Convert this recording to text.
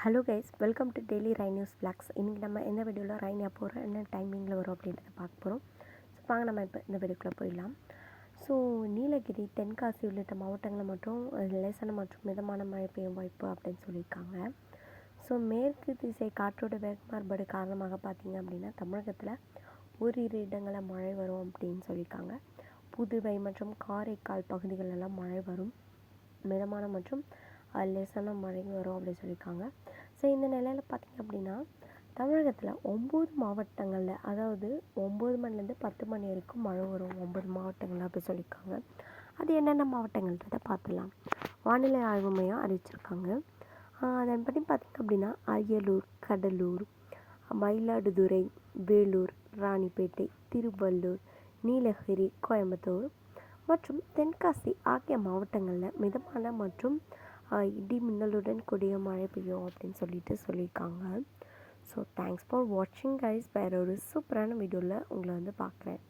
Hello guys welcome to daily ரை news blogs இன்றைக்கி நம்ம எந்த வீடியோவில் ரைன் போகிறோம் என்ன டைமிங்கில் வரும் அப்படின்றத பார்க்க போகிறோம் ஸோ வாங்க நம்ம இப்போ இந்த வீடியோக்குள்ளே போயிடலாம். ஸோ நீலகிரி தென்காசி உள்ளிட்ட மாவட்டங்களில் மட்டும் லேசான மற்றும் மிதமான மழை பெய்யும் வாய்ப்பு அப்படின்னு சொல்லியிருக்காங்க. ஸோ மேற்கு திசை காற்றோட வேக மாறுபாடு காரணமாக பார்த்தீங்க அப்படின்னா தமிழகத்தில் ஓரிரு இடங்களில் மழை வரும் அப்படின்னு சொல்லியிருக்காங்க. புதுவை மற்றும் காரைக்கால் பகுதிகளெல்லாம் மழை வரும். மிதமான மற்றும் லேசான மழை வரும் அப்படின்னு சொல்லியிருக்காங்க. ஸோ இந்த நிலையில் பார்த்தீங்க அப்படின்னா தமிழகத்தில் ஒம்பது மாவட்டங்களில் அதாவது ஒம்பது மணிலேருந்து பத்து மணி வரைக்கும் மழை வரும். ஒம்பது மாவட்டங்கள் அப்படி சொல்லியிருக்காங்க. அது என்னென்ன மாவட்டங்கள்ன்றதை பார்த்துலாம் வானிலை ஆய்வு மையம் அறிவிச்சிருக்காங்க. அதன்படி பார்த்திங்க அப்படின்னா அரியலூர் கடலூர் மயிலாடுதுறை வேலூர் ராணிப்பேட்டை திருவள்ளூர் நீலகிரி கோயம்புத்தூர் மற்றும் தென்காசி ஆகிய மாவட்டங்களில் மிதமான மற்றும் இடி மின்னலுடன் கூடிய மழை பெய்யும் அப்படின்னு சொல்லிட்டு சொல்லியிருக்காங்க. ஸோ தேங்க்ஸ் ஃபார் வாட்சிங் கைஸ் வேற ஒரு சூப்பரான வீடியோவில் உங்களை வந்து பார்க்குறேன்.